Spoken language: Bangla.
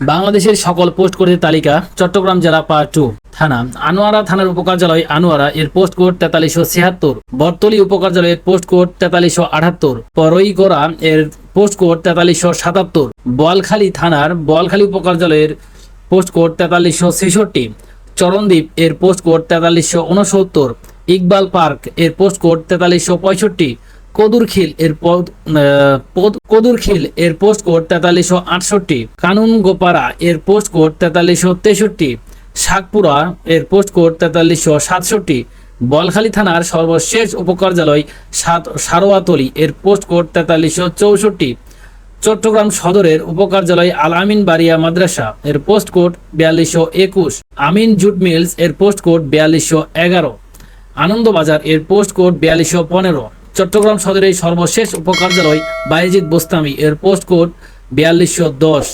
বাংলাদেশের সকল পোস্ট কোডের তালিকা, চট্টগ্রাম জেলা পার্ট টু থানা, আনোয়ারা থানার উপকার্যালয়, আনোয়ারা, এর পোস্ট কোড তেতাল্লিশশো ছিয়াত্তর বর্তলি উপকার্যালয়ের পোস্ট কোড তেতাল্লিশশো আটাত্তর, পরইগড়া, এর পোস্ট কোড তেতাল্লিশশো সাতাত্তর, বোয়ালখালী থানার বোয়ালখালী উপকার্যালয়ের পোস্ট কোড তেতাল্লিশশো ছেষট্টি, চরণদ্বীপ, এর পোস্ট কোড তেতাল্লিশশো উনসত্তর, ইকবাল পার্ক, এর পোস্ট কোড তেতাল্লিশশো পঁয়ষট্টি কদুরখিল এর পদ কদুরখিল এর পোস্ট কোড তেতাল্লিশশো আটষট্টি কানুন গোপারা এর পোস্ট কোড তেতাল্লিশশো তেষট্টি শাকপুরা এর পোস্ট কোড তেতাল্লিশশো সাতষট্টি, বলখালী থানার সর্বশেষ উপকার্যালয় সাত, সারোয়াতলি এর পোস্ট কোড তেতাল্লিশশো চৌষট্টি, চট্টগ্রাম সদরের উপকার্যালয় আল আমিন বারিয়া মাদ্রাসা এর পোস্ট কোড বিয়াল্লিশশো একুশ, আমিন জুট মিলস এর পোস্ট কোড বিয়াল্লিশশো এগারো, আনন্দবাজার এর পোস্ট কোড বিয়াল্লিশশো পনেরো চট্টগ্রাম সদরের সর্বশেষ উপকার্যালয় বাইজিদ বোস্তামি এর পোস্ট কোড বিয়াল্লিশশো দশ।